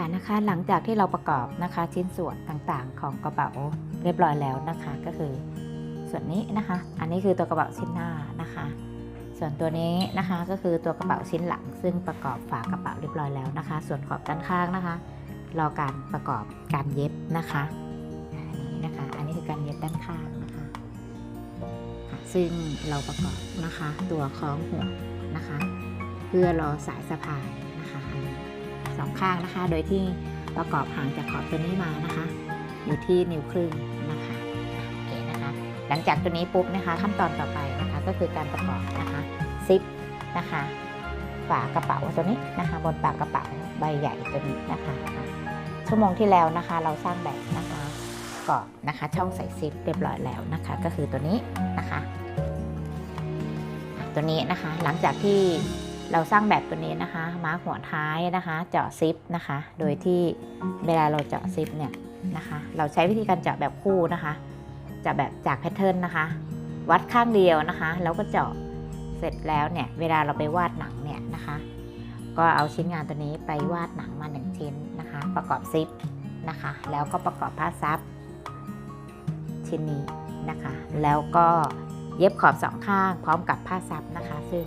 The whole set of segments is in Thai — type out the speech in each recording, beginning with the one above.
ค่ะนะคะ หลังจากที่เราประกอบนะคะชิ้นส่วนต่างๆ ของกระเป๋าเรียบร้อยแล้วนะคะ ก็คือส่วนนี้นะคะ อันนี้คือตัวกระเป๋าชิ้นหน้านะคะ ส่วนตัวนี้นะคะก็คือตัวกระเป๋าชิ้นหลัง ซึ่งประกอบฝากระเป๋าเรียบร้อยแล้วนะคะ ส่วนขอบด้านข้างนะคะ รอการประกอบการเย็บนะคะอันนี้นะคะ อันนี้คือการเย็บด้านข้างนะคะ ซึ่งเราประกอบนะคะ ตัวคล้องหัวนะคะ เพื่อรอสายสะพาย สองข้างนะคะ โดยที่ประกอบห่างจากขอบตัวนี้มานะคะ อยู่ที่นิ้วครึ่งนะคะโอเคนะคะ หลังจากตัวนี้ปุ๊บนะคะ ขั้นตอนต่อไปนะคะก็คือการประกอบนะคะซิปนะคะฝากระเป๋าตัวนี้นะคะ บนปากกระเป๋าใบใหญ่ตัวนี้นะคะชั่วโมงที่แล้วนะคะ เราสร้างแบบนะคะกรอบนะคะ ช่องใส่ซิปเรียบร้อยแล้วนะคะ ก็คือตัวนี้นะคะ ตัวนี้นะคะหลังจากที่ เราสร้างแบบตัวนี้นะคะ มาร์กหัวท้ายนะคะ เจาะซิปนะคะ โดยที่เวลาเราเจาะซิปเนี่ยนะคะ เราใช้วิธีการเจาะแบบคู่นะคะ เจาะแบบจากแพทเทิร์นนะคะ วัดข้างเดียวนะคะ แล้วก็เจาะเสร็จแล้วเนี่ย เวลาเราไปวาดหนังเนี่ยนะคะ ก็เอาชิ้นงานตัวนี้ไปวาดหนังมาหนึ่งชิ้นนะคะ ประกอบซิปนะคะ แล้วก็ประกอบผ้าซับชิ้นนี้นะคะ แล้วก็เย็บขอบสองข้างพร้อมกับผ้าซับนะคะ ซึ่ง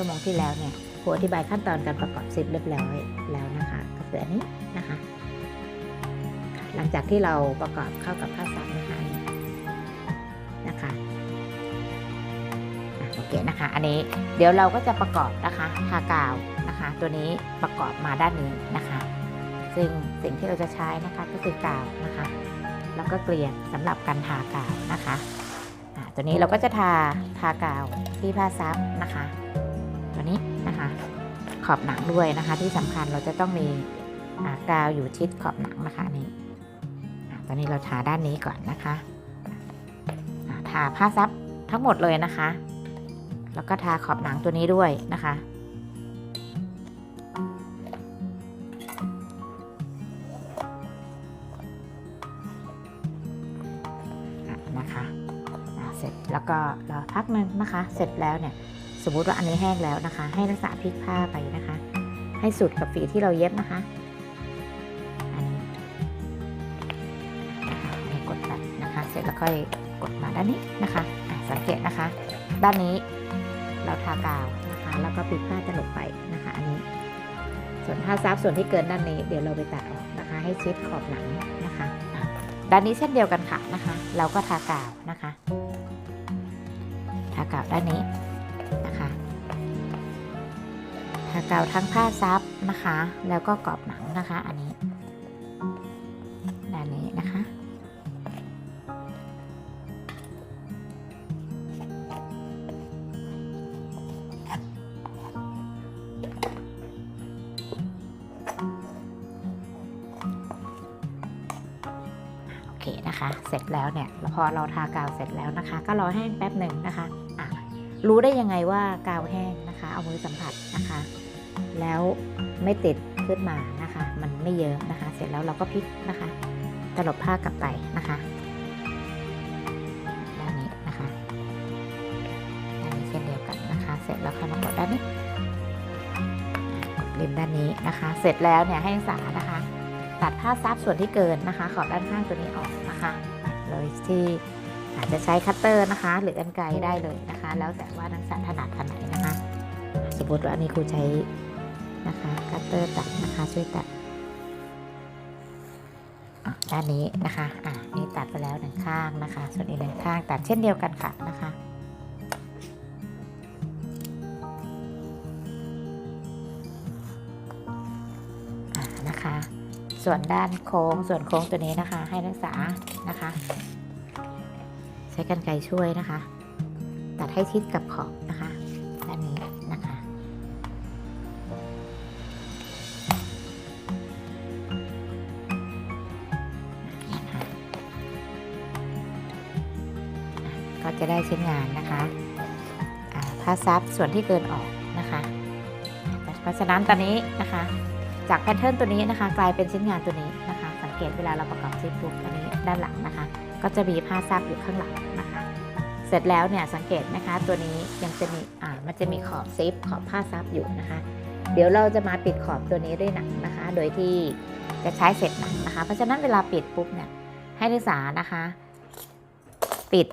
ชั่วโมงที่แล้วเนี่ยครูอธิบายขั้นตอนการประกอบซิปเรียบร้อยแล้วนะคะก็คืออันนี้นะคะ หลังจากที่เราประกอบเข้ากับผ้าซับนะคะอันนี้นะคะโอเคนะคะ อันนี้เดี๋ยวเราก็จะประกอบนะคะทากาวนะคะ ตัวนี้ประกอบมาด้านนี้นะคะ ซึ่งสิ่งที่เราจะใช้นะคะก็คือกาวนะคะ แล้วก็เกลียสำหรับการทากาวนะคะะตัวนี้เราก็จะทาทากาวที่ผ้าซับนะคะ ตัวนี้นะคะ ขอบหนังด้วยนะคะ ที่สำคัญเราจะต้องมีกาวอยู่ชิดขอบหนังนะคะนี่ตอนนี้เราทาด้านนี้ก่อนนะคะทาผ้าซับทั้งหมดเลยนะคะ แล้วก็ทาขอบหนังตัวนี้ด้วยนะคะนะคะเสร็จแล้วก็รอพักหนึ่งนะคะ เสร็จแล้วเนี่ย มมุติว่าอันนี้แห้งแล้วนะคะ ให้รักษาพลิกผ้าไปนะคะ ให้สุดกับฝีที่เราเย็บนะคะอันนี้ให้กดไปนะคะ เสร็จแล้วค่อยกดมาด้านนี้นะคะสังเกตนะคะ ด้านนี้เราทากาวนะคะ แล้วก็ปิดผ้าจะหลบไปนะคะ อันนี้ ส่วนผ้าซับส่วนที่เกินด้านนี้ เดี๋ยวเราไปตัดออกนะคะ ให้ชิดขอบหนังนะคะด้านนี้เช่นเดียวกันค่ะนะคะ เราก็ทากาวนะคะ ทากาวด้านนี้ นะคะทากาวทั้งผ้าซับนะคะ แล้วก็กรอบหนังนะคะ อันนี้ด้านนี้นะคะโอเคนะคะ เสร็จแล้วเนี่ย พอเราทากาวเสร็จแล้วนะคะ ก็รอแห้งแป๊บหนึ่งนะคะ รู้ได้ยังไงว่ากาวแห้งนะคะ เอามือสัมผัสนะคะ แล้วไม่ติดขึ้นมานะคะ มันไม่เยิ้มนะคะ เสร็จแล้วเราก็พลิกนะคะ ตลบผ้ากลับไปนะคะด้านนี้นะคะด้านนี้เช่นเดียวกันนะคะ เสร็จแล้วค่อยมากดด้านนี้กดริมด้านนี้นะคะ เสร็จแล้วเนี่ยให้นักศึกษานะคะ ตัดผ้าซับส่วนที่เกินนะคะ ขอบด้านข้างตัวนี้ออกนะคะโดยที่ อาจจะใช้คัตเตอร์นะคะ หรือกรรไกรได้เลยนะคะ แล้วแต่ว่านักศึกษาถนัดขนาดไหนนะคะ สมมติว่าอันนี้ครูใช้นะคะคัตเตอร์ตัดนะคะช่วยตัดอะด้านนี้นะคะ อะนี่ตัดไปแล้วหนึ่งข้างนะคะ ส่วนอีกหนึ่งข้างตัดเช่นเดียวกันค่ะนะคะอะนะคะ ส่วนด้านโค้ง ส่วนโค้งตัวนี้นะคะ ให้นักศึกษานะคะใช้กรรไกรช่วยนะคะ ตัดให้ชิดกับขอบนะคะด้านนี้นะคะ ก็จะได้ชิ้นงานนะคะอ่าผ้าซับส่วนที่เกินออกนะคะเพราะฉะนั้นตอนนี้นะคะ จากแพทเทิร์นตัวนี้นะคะ กลายเป็นชิ้นงานตัวนี้นะคะ สังเกตเวลาเราประกอบซิปปุ๊บอันนี้ด้านหลังนะคะ ก็จะมีผ้าซับอยู่ข้างหลังนะคะ เสร็จแล้วเนี่ยสังเกตนะคะตัวนี้ยังจะมีอ่ามันจะมีขอบซิปขอบผ้าซับอยู่นะคะ เดี๋ยวเราจะมาปิดขอบตัวนี้ด้วยหนังนะคะ โดยที่จะใช้เศษหนังนะคะ เพราะฉะนั้นเวลาปิดปุ๊บเนี่ยให้นักศึกษานะคะ ปิด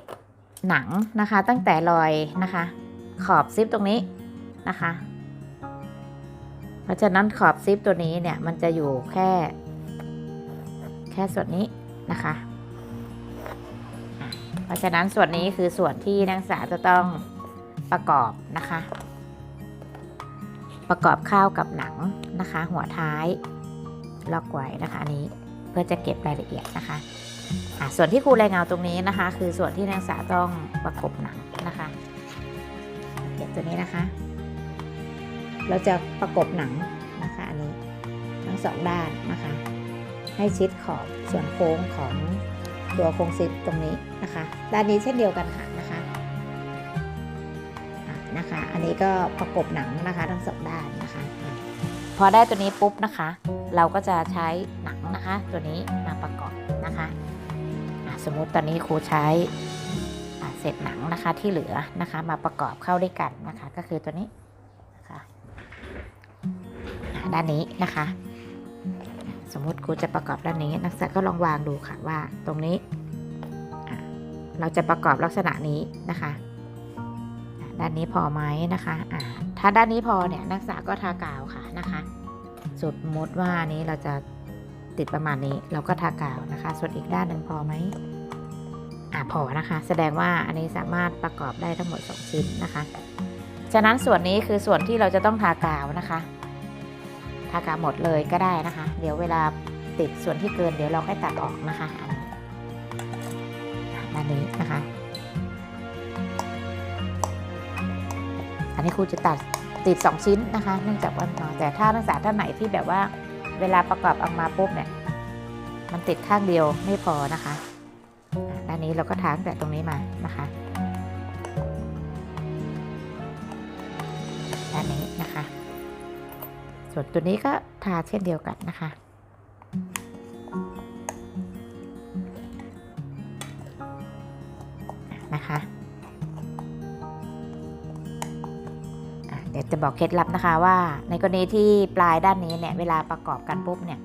หนังนะคะ ตั้งแต่รอยนะคะ ขอบซิปตรงนี้นะคะ เพราะฉะนั้นขอบซิปตัวนี้เนี่ยมันจะอยู่แค่ แค่ส่วนนี้นะคะอะ เพราะฉะนั้นส่วนนี้คือส่วนที่นักศึกษาจะต้องประกอบนะคะ ประกอบข้าวกับหนังนะคะ หัวท้ายล็อกไว้นะคะอันนี้เพื่อจะเก็บรายละเอียดนะคะะส่วนที่ครูรายงานตรงนี้นะคะ คือส่วนที่นักศึกษาต้องประกบหนังนะคะเก็บตัวนี้นะคะ เราจะประกบหนังนะคะอันนี้ทั้งสองด้านนะคะ ให้ชิดขอบส่วนโค้งของ ตัวโครงซิปตรงนี้นะคะ ด้านนี้เช่นเดียวกันค่ะนะคะนะคะ อันนี้ก็ประกบหนังนะคะทั้งสองด้านนะคะ พอได้ตัวนี้ปุ๊บนะคะ เราก็จะใช้หนังนะคะ ตัวนี้มาประกอบนะคะสมมุติตอนนี้ครูใช้เศษหนังนะคะที่เหลือนะคะ มาประกอบเข้าด้วยกันนะคะ ก็คือตัวนี้นะคะด้านนี้นะคะ สมมติครูจะประกอบด้านนี้ นักศึกษาก็ลองวางดูค่ะว่าตรงนี้ เราจะประกอบลักษณะนี้นะคะ ด้านนี้พอไหมนะคะะถ้าด้านนี้พอเนี่ยนักศึกษาก็ทากาวค่ะนะคะสมมติว่านนี้เราจะติดประมาณนี้เราก็ทากาวนะคะ ส่วนอีกด้านหนึ่งพอไหมอะพอนะคะ แสดงว่าอันนี้สามารถประกอบได้ทั้งหมด 2 ชิ้นนะคะ ฉะนั้นส่วนนี้คือส่วนที่เราจะต้องทากาวนะคะ ทากาหมดเลยก็ได้นะคะ เดี๋ยวเวลาติดส่วนที่เกินเดี๋ยวเราค่อยตัดออกนะคะอันนี้อะด้านนี้นะคะ อันนี้ครูจะตัดติด 2 ชิ้นนะคะ เนื่องจากว่าแต่ถ้านักศึกษาท่านไหนที่แบบว่าเวลาประกอบออกมาปุ๊บเนี่ย มันติดข้างเดียวไม่พอนะคะอะด้านนี้เราก็ทางแต่ตรงนี้มานะคะด้านนี้นะคะ ส่วนตัวนี้ก็ทาเช่นเดียวกันนะคะ นะคะเดี๋ยวจะบอกเคล็ดลับนะคะว่าในกรณีที่ปลายด้านนี้เนี่ย เวลาประกอบกันปุ๊บเนี่ย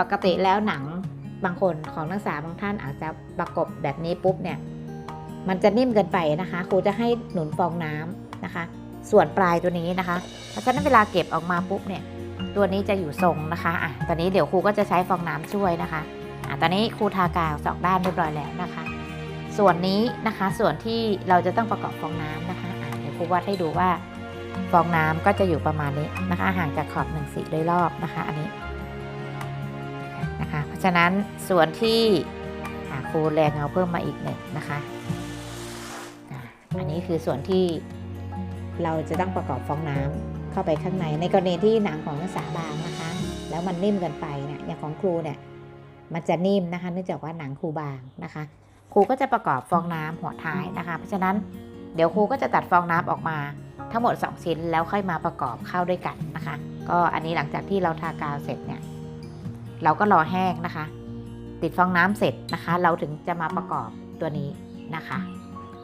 ปกติแล้วหนังบางคนของนักศึกษาบางท่านอาจจะประกบแบบนี้ปุ๊บเนี่ย มันจะนิ่มเกินไปนะคะ ครูจะให้หนุนฟองน้ำนะคะ ส่วนปลายตัวนี้นะคะ เพราะฉะนั้นเวลาเก็บออกมาปุ๊บเนี่ย ตัวนี้จะอยู่ทรงนะคะ อะ ตอนนี้เดี๋ยวครูก็จะใช้ฟองน้ำช่วยนะคะ อะ ตอนนี้ครูทากาวสองด้านเรียบร้อยแล้วนะคะ ส่วนนี้นะคะ ส่วนที่เราจะต้องประกอบฟองน้ำนะคะอะเดี๋ยวครูวาดให้ดูว่า ฟองน้ำก็จะอยู่ประมาณนี้นะคะ ห่างจากขอบหนึ่งสี่โดยรอบนะคะ อันนี้นะคะ เพราะฉะนั้นส่วนที่ครูแรงเงาเพิ่มมาอีกหนึ่งนะคะอะอันนี้คือส่วนที่ เราจะต้องประกอบฟองน้ำเข้าไปข้างในในกรณีที่หนังของนักศึกษาบางนะคะ แล้วมันนิ่มเกินไปเนี่ยอย่างของครูเนี่ยมันจะนิ่มนะคะเนื่องจากว่าหนังครูบางนะคะ ครูก็จะประกอบฟองน้ำหัวท้ายนะคะ เพราะฉะนั้นเดี๋ยวครูก็จะตัดฟองน้ำออกมาทั้งหมด 2 ชิ้นแล้วค่อยมาประกอบเข้าด้วยกันนะคะ ก็อันนี้หลังจากที่เราทากาวเสร็จเนี่ยเราก็รอแห้งนะคะ ติดฟองน้ำเสร็จนะคะ เราถึงจะมาประกอบตัวนี้นะคะ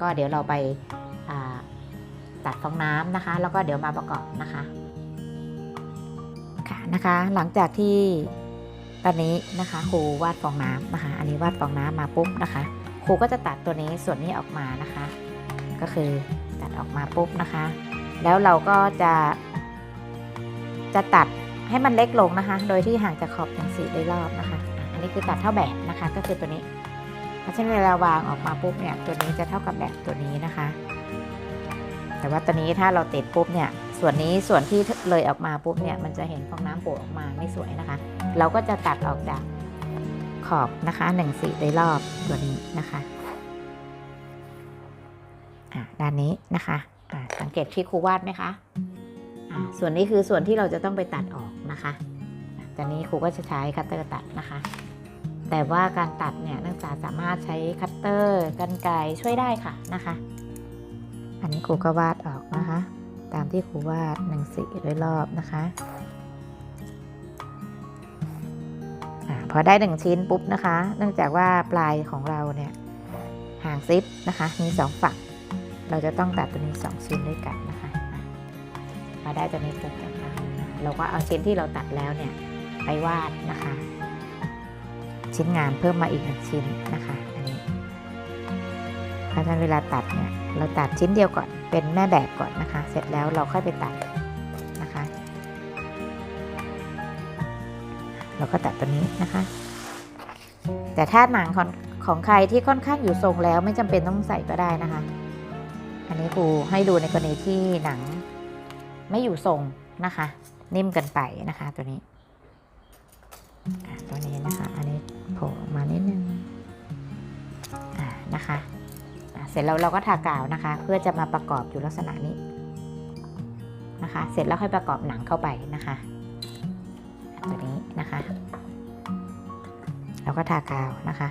ก็เดี๋ยวเราไป ตัดฟองน้ำนะคะ แล้วก็เดี๋ยวมาประกอบนะคะค่ะนะคะ หลังจากที่ตอนนี้นะคะครูวาดฟองน้ำนะคะ อันนี้วาดฟองน้ำมาปุ๊บนะคะครูก็จะตัดตัวนี้ส่วนนี้ออกมานะคะ ก็คือตัดออกมาปุ๊บนะคะ แล้วเราก็จะจะตัดให้มันเล็กลงนะคะ โดยที่ห่างจากขอบถึงสี่โดยรอบนะคะอะอันนี้คือตัดเท่าแบบนะคะ ก็คือตัวนี้เพราะฉะนั้นเวลาวางออกมาปุ๊บเนี่ยตัวนี้จะเท่ากับแบบตัวนี้นะคะ แต่ว่าตอนนี้ถ้าเราติดปุ๊บเนี่ยส่วนนี้ส่วนที่เลยออกมาปุ๊บเนี่ยมันจะเห็นฟองน้ำโผล่ออกมาไม่สวยนะคะ เราก็จะตัดออกจากขอบนะคะหนึ่งสี่โดยรอบตัวนี้นะคะอะด้านนี้นะคะอะสังเกตที่ครูวาดไหมคะอะส่วนนี้คือส่วนที่เราจะต้องไปตัดออกนะคะตอนนี้ครูก็จะใช้คัตเตอร์ตัดนะคะ แต่ว่าการตัดเนี่ยนักศึกษาสามารถใช้คัตเตอร์กันไกรช่วยได้ค่ะนะคะ อันนี้ครูก็วาดออกนะคะ ตามที่ครูวาดหนึ่งสีโดยรอบนะคะพอได้หนึ่งชิ้นปุ๊บนะคะ เนื่องจากว่าปลายของเราเนี่ยห่างซิปนะคะ มีสองฝั่ง เราจะต้องตัดตัวนี้สองชิ้นด้วยกันนะคะอะพอได้ตัวนี้ปุ๊บนะคะเราก็เอาชิ้นที่เราตัดแล้วเนี่ยไปวาดนะคะ ชิ้นงานเพิ่มมาอีกหนึ่งชิ้นนะคะ อันนี้ เพราะฉะนั้นเวลาตัดเนี่ยเราตัดชิ้นเดียวก่อนเป็นแม่แบบก่อนนะคะ เสร็จแล้วเราค่อยไปตัดนะคะ เราก็ตัดตัวนี้นะคะ แต่ถ้าหนังของของใครที่ค่อนข้างอยู่ทรงแล้วไม่จำเป็นต้องใส่ก็ได้นะคะ อันนี้ครูให้ดูในกรณีที่หนังไม่อยู่ทรงนะคะ นิ่มเกันไปนะคะตัวนี้ตัวนี้นะคะ อันนี้โผล่ออกมานิดนึงอ่านะคะ เสร็จแล้วเราก็ทากาวนะคะ เพื่อจะมาประกอบอยู่ลักษณะนี้นะคะ เสร็จแล้วค่อยประกอบหนังเข้าไปนะคะอะตัวนี้นะคะ เราก็ทากาวนะคะ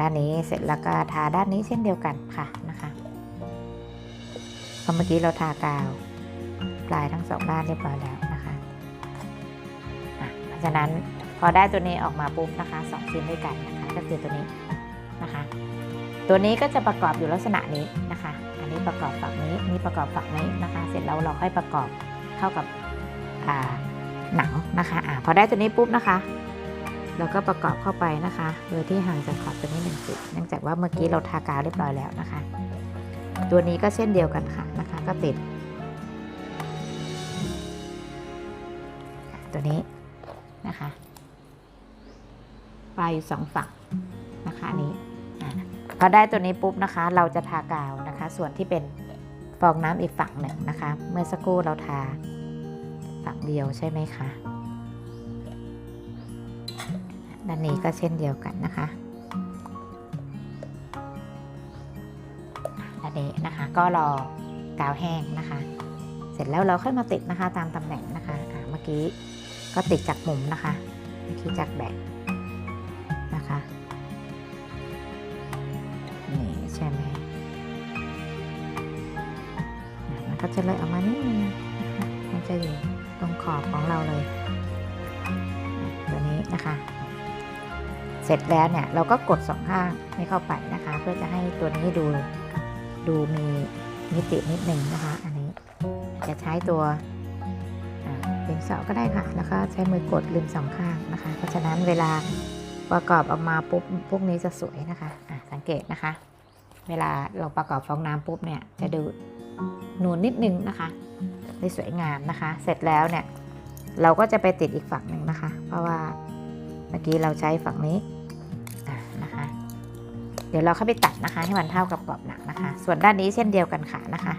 ด้านนี้เสร็จแล้วก็ทาด้านนี้เช่นเดียวกันค่ะนะคะเพราะเมื่อกี้เราทากาวปลายทั้งสองด้านเรียบร้อยแล้วนะคะอะเพราะฉะนั้นพอได้ตัวนี้ออกมาปุ๊บนะคะสองชิ้นด้วยกันนะคะ ก็คือตัวนี้ นะคะ ตัวนี้ก็จะประกอบอยู่ลักษณะนี้นะคะ อันนี้ประกอบฝั่งนี้นี่ประกอบฝั่งนี้นะคะ เสร็จแล้วเราค่อยประกอบเข้ากับหนังนะคะอ่าพอได้ตัวนี้ปุ๊บนะคะ เราก็ประกอบเข้าไปนะคะ โดยที่ห่างจากขอบตัวนี้หนึ่งจุดเนื่องจากว่าเมื่อกี้เราทากาวเรียบร้อยแล้วนะคะ ตัวนี้ก็เช่นเดียวกันค่ะนะคะ ก็ติด ตัวนี้นะคะ ปลายอยู่สองฝั่งนะคะนี้ พอได้ตัวนี้ปุ๊บนะคะ เราจะทากาวนะคะ ส่วนที่เป็นฟองน้ำอีกฝั่งหนึ่งนะคะ เมื่อสักครู่เราทาฝั่งเดียวใช่ไหมคะด้านนี้ก็เช่นเดียวกันนะคะด้านนี้นะคะ ก็รอกาวแห้งนะคะ เสร็จแล้วเราค่อยมาติดนะคะ ตามตำแหน่งนะคะอ่าเมื่อกี้ก็ติดจากมุมนะคะเมื่อกี้จากแบก ก็จะเลยออกมานิดนึงนะคะมันจะอยู่ตรงขอบของเราเลยตัวนี้นะคะ เสร็จแล้วเนี่ยเราก็กดสองข้างให้เข้าไปนะคะ เพื่อจะให้ตัวนี้ดูดูมีมิตินิดหนึ่งนะคะ อันนี้จะใช้ตัวดินสอก็ได้ค่ะ แล้วก็ใช้มือกดริมสองข้างนะคะ เพราะฉะนั้นเวลาประกอบออกมาปุ๊บพวกนี้จะสวยนะคะะสังเกตนะคะ เวลาเราประกอบฟองน้ำปุ๊บเนี่ยจะดู นูนนิดนึงนะคะได้สวยงามนะคะ เสร็จแล้วเนี่ยเราก็จะไปติดอีกฝั่งหนึ่งนะคะ เพราะว่าเมื่อกี้เราใช้ฝั่งนี้นะคะ เดี๋ยวเราเข้าไปตัดนะคะ ให้มันเท่ากับกรอบหนังนะคะ ส่วนด้านนี้เช่นเดียวกันค่ะนะคะ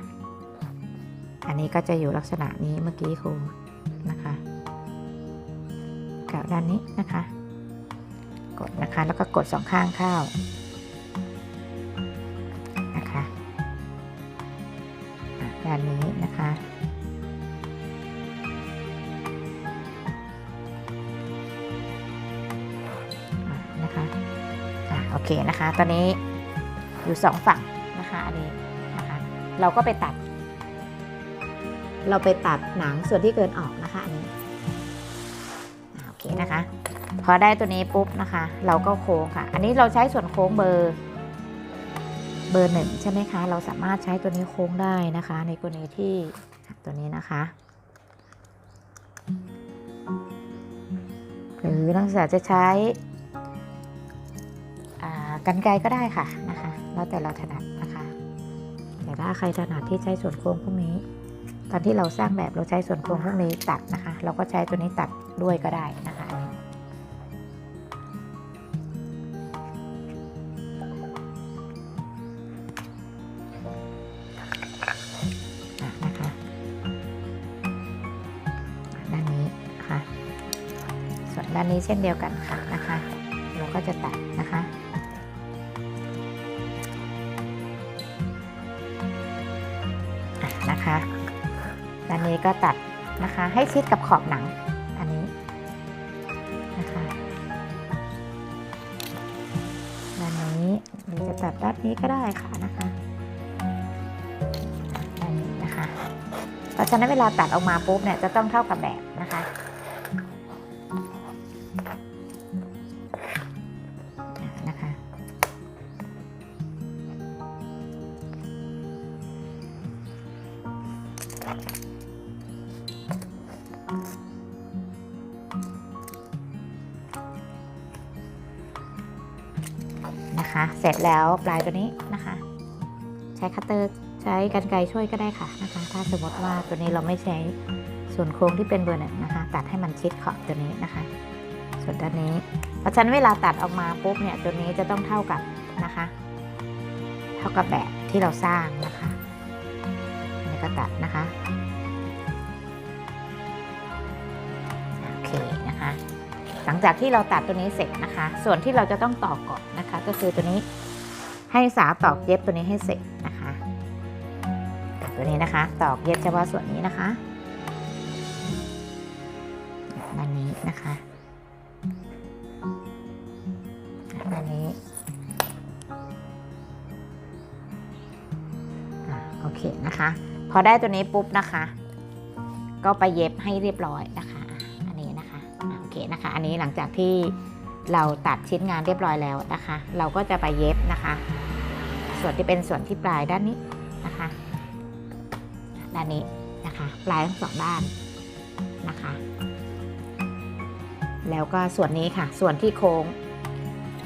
อันนี้ก็จะอยู่ลักษณะนี้เมื่อกี้ครูนะคะกับด้านนี้นะคะ กดนะคะแล้วก็กดสองข้างเข้า อะด้านนี้นะคะนะคะอะโอเคนะคะ ตอนนี้อยู่สองฝั่งนะคะอันนี้นะคะ เราก็ไปตัด เราไปตัดหนังส่วนที่เกินออกนะคะอันนี้อ่าโอเคนะคะ พอได้ตัวนี้ปุ๊บนะคะ เราก็โค้งค่ะ อันนี้เราใช้ส่วนโค้งเบอร์ เบอร์หนึ่งใช่ไหมคะ เราสามารถใช้ตัวนี้โค้งได้นะคะ ในกรณีที่ตัวนี้นะคะ หรือนักศึกษาจะใช้กันไกรก็ได้ค่ะนะคะ แล้วแต่เราถนัดนะคะแต่ถ้าใครถนัดที่ใช้ส่วนโค้งพวกนี้ ตอนที่เราสร้างแบบเราใช้ส่วนโค้งพวกนี้ตัดนะคะ เราก็ใช้ตัวนี้ตัดด้วยก็ได้นะ นี้เช่นเดียวกันค่ะนะคะ เราก็จะตัดนะคะอะนะคะด้านนี้ก็ตัดนะคะให้ชิดกับขอบหนังอันนี้นะคะด้านนี้หรือจะตัดด้านนี้ก็ได้ค่ะนะคะด้านนี้นะคะเพราะฉะนั้นเวลาตัดออกมาปุ๊บเนี่ยจะต้องเท่ากับแบบ เสร็จแล้วปลายตัวนี้นะคะ ใช้คัตเตอร์ใช้กันไกรช่วยก็ได้ค่ะนะคะ ถ้าสมมติว่าตัวนี้เราไม่ใช้ส่วนโค้งที่เป็นเบอร์หนึ่งนะคะ ตัดให้มันชิดขอบตัวนี้นะคะ ส่วนด้านนี้ เพราะฉะนั้นเวลาตัดออกมาปุ๊บเนี่ยตัวนี้จะต้องเท่ากับนะคะ เท่ากับแบบที่เราสร้างนะคะอันนี้ก็ตัดนะคะโอเคนะคะ หลังจากที่เราตัดตัวนี้เสร็จนะคะ ส่วนที่เราจะต้องตอกอน นะคะ ก็คือตัวนี้ให้สาตอกเย็บตัวนี้ให้เสร็จนะคะ ตัวนี้นะคะ ตอกเย็บเฉพาะส่วนนี้นะคะด้านนี้นะคะด้านนี้โอเคนะคะ พอได้ตัวนี้ปุ๊บนะคะ ก็ไปเย็บให้เรียบร้อยนะคะ อันนี้นะคะโอเคนะคะ อันนี้หลังจากที่ เราตัดชิ้นงานเรียบร้อยแล้วนะคะ เราก็จะไปเย็บนะคะ ส่วนที่เป็นส่วนที่ปลายด้านนี้นะคะ ด้านนี้นะคะ ปลายทั้งสองด้านนะคะ แล้วก็ส่วนนี้ค่ะ ส่วนที่โค้ง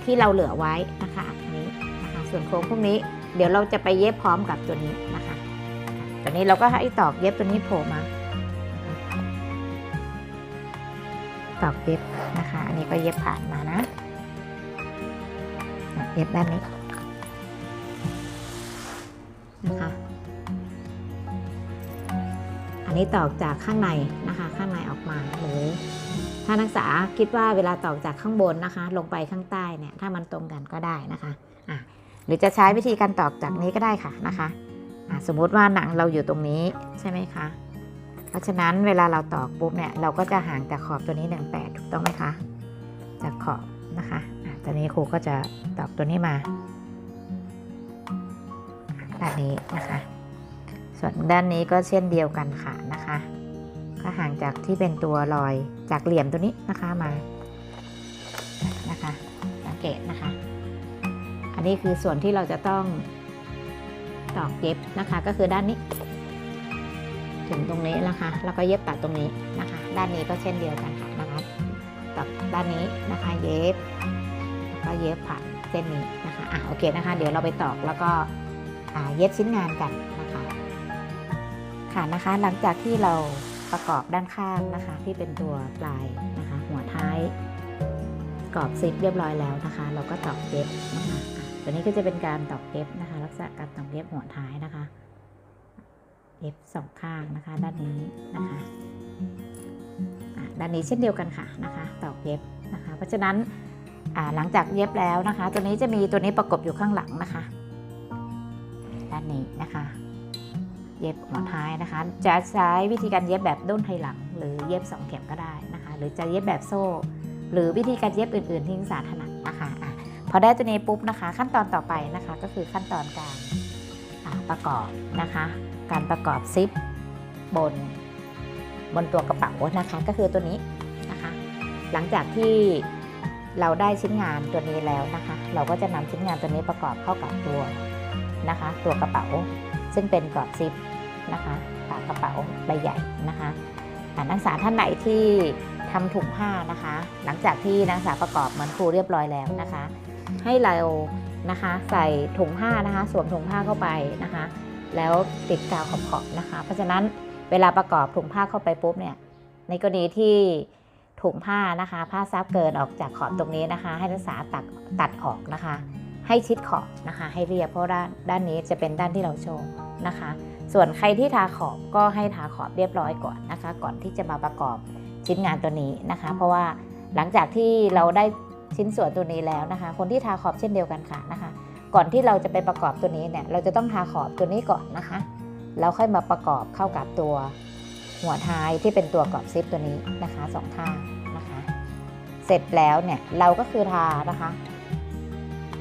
ที่เราเหลือไว้นะคะอันนี้นะคะ ส่วนโค้งพวกนี้ เดี๋ยวเราจะไปเย็บพร้อมกับตัวนี้นะคะตัวนี้เราก็ให้ตอกเย็บตัวนี้โผล่มา ตอกเย็บนะคะ อันนี้ก็เย็บผ่านมานะ เย็บด้านนี้นะคะ อันนี้ตอกจากข้างในนะคะ ข้างในออกมาหรือถ้านักศึกษาคิดว่าเวลาตอกจากข้างบนนะคะ ลงไปข้างใต้เนี่ยถ้ามันตรงกันก็ได้นะคะอะหรือจะใช้วิธีการตอกจากนี้ก็ได้ค่ะนะคะอะสมมุติว่าหนังเราอยู่ตรงนี้ใช่ไหมคะ เพราะฉะนั้นเวลาเราตอกปุ๊บเนี่ยเราก็จะห่างจากขอบตัวนี้ 1 8 ถูกต้องไหมคะ จากขอบนะคะตอนนี้ครูก็จะตอกตัวนี้มาด้านนี้นะคะ ส่วนด้านนี้ก็เช่นเดียวกันค่ะนะคะ ก็ห่างจากที่เป็นตัวรอยจากเหลี่ยมตัวนี้นะคะมานะคะ สังเกตนะคะ อันนี้คือส่วนที่เราจะต้องตอกเย็บนะคะ ก็คือด้านนี้ ถึงตรงนี้นะคะแล้วก็เย็บตัดตรงนี้นะคะ ด้านนี้ก็เช่นเดียวกันค่ะนะคะตัดด้านนี้นะคะเย็บแล้วก็เย็บผ่านเส้นนี้นะคะอะโอเคนะคะ เดี๋ยวเราไปตอกแล้วก็เย็บชิ้นงานกันนะคะค่ะนะคะ หลังจากที่เราประกอบด้านข้างนะคะ ที่เป็นตัวปลายนะคะ หัวท้ายกรอบซิปเรียบร้อยแล้วนะคะ เราก็ตอกเย็บนะคะตัวนี้ก็จะเป็นการตอกเย็บนะคะ ลักษณะการตอกเย็บหัวท้ายนะคะ เย็บสองข้างนะคะ ด้านนี้นะคะด้านนี้เช่นเดียวกันค่ะนะคะตอกเย็บนะคะ เพราะฉะนั้นหลังจากเย็บแล้วนะคะ ตัวนี้จะมีตัวนี้ประกบอยู่ข้างหลังนะคะ ด้านนี้นะคะ เย็บหัวท้ายนะคะ จะใช้วิธีการเย็บแบบด้นไทยหลัง หรือเย็บสองเข็มก็ได้นะคะ หรือจะเย็บแบบโซ่ หรือวิธีการเย็บอื่น ๆ ที่นักศึกษาถนัดนะคะอะพอได้ตัวนี้ปุ๊บนะคะ ขั้นตอนต่อไปนะคะ ก็คือขั้นตอนการประกอบนะคะ การประกอบซิปบนบนตัวกระเป๋านะคะก็คือตัวนี้นะคะ หลังจากที่เราได้ชิ้นงานตัวนี้แล้วนะคะ เราก็จะนำชิ้นงานตัวนี้ประกอบเข้ากับตัวนะคะ ตัวกระเป๋าซึ่งเป็นกรอบซิปนะคะฝากระเป๋าใบใหญ่นะคะอ่านักศึกษาท่านไหนที่ทำถุงผ้านะคะ หลังจากที่นักศึกษาประกอบเหมือนครูเรียบร้อยแล้วนะคะ ให้เรานะคะใส่ถุงผ้านะคะ สวมถุงผ้าเข้าไปนะคะ แล้วติดกาวขอบๆนะคะ เพราะฉะนั้นเวลาประกอบถุงผ้าเข้าไปปุ๊บเนี่ยในกรณีที่ถุงผ้านะคะ ผ้าซับเกินออกจากขอบตรงนี้นะคะ ให้นักศึกษาตัดตัดออกนะคะ ให้ชิดขอบนะคะ ให้เรียบเพราะด้านด้านนี้จะเป็นด้านที่เราโชว์นะคะ ส่วนใครที่ทาขอบก็ให้ทาขอบเรียบร้อยก่อนนะคะ ก่อนที่จะมาประกอบชิ้นงานตัวนี้นะคะ เพราะว่าหลังจากที่เราได้ชิ้นส่วนตัวนี้แล้วนะคะ คนที่ทาขอบเช่นเดียวกันค่ะนะคะ ก่อนที่เราจะไปประกอบตัวนี้เนี่ยเราจะต้องทาขอบตัวนี้ก่อนนะคะ แล้วค่อยมาประกอบเข้ากับตัวหัวท้ายที่เป็นตัวกรอบซิปตัวนี้นะคะสองข้างนะคะ เสร็จแล้วเนี่ยเราก็คือทานะคะ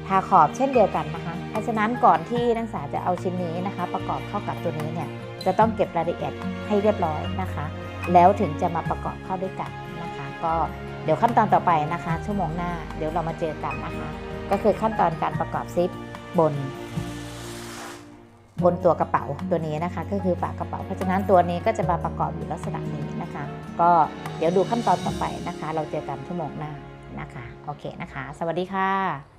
ทาขอบเช่นเดียวกันนะคะ เพราะฉะนั้นก่อนที่นักศึกษาจะเอาชิ้นนี้นะคะ ประกอบเข้ากับตัวนี้เนี่ยจะต้องเก็บรายละเอียดให้เรียบร้อยนะคะ แล้วถึงจะมาประกอบเข้าด้วยกันนะคะ ก็เดี๋ยวขั้นตอนต่อไปนะคะ ชั่วโมงหน้า เดี๋ยวเรามาเจอกันนะคะ ก็คือขั้นตอนการประกอบซิป บน บนตัวกระเป๋าตัวนี้นะคะ ก็คือฝากระเป๋า เพราะฉะนั้นตัวนี้ก็จะมาประกอบอยู่ลักษณะนี้นะคะ ก็เดี๋ยวดูขั้นตอนต่อไปนะคะ เราเจอกันชั่วโมงหน้านะคะ โอเคนะคะ สวัสดีค่ะ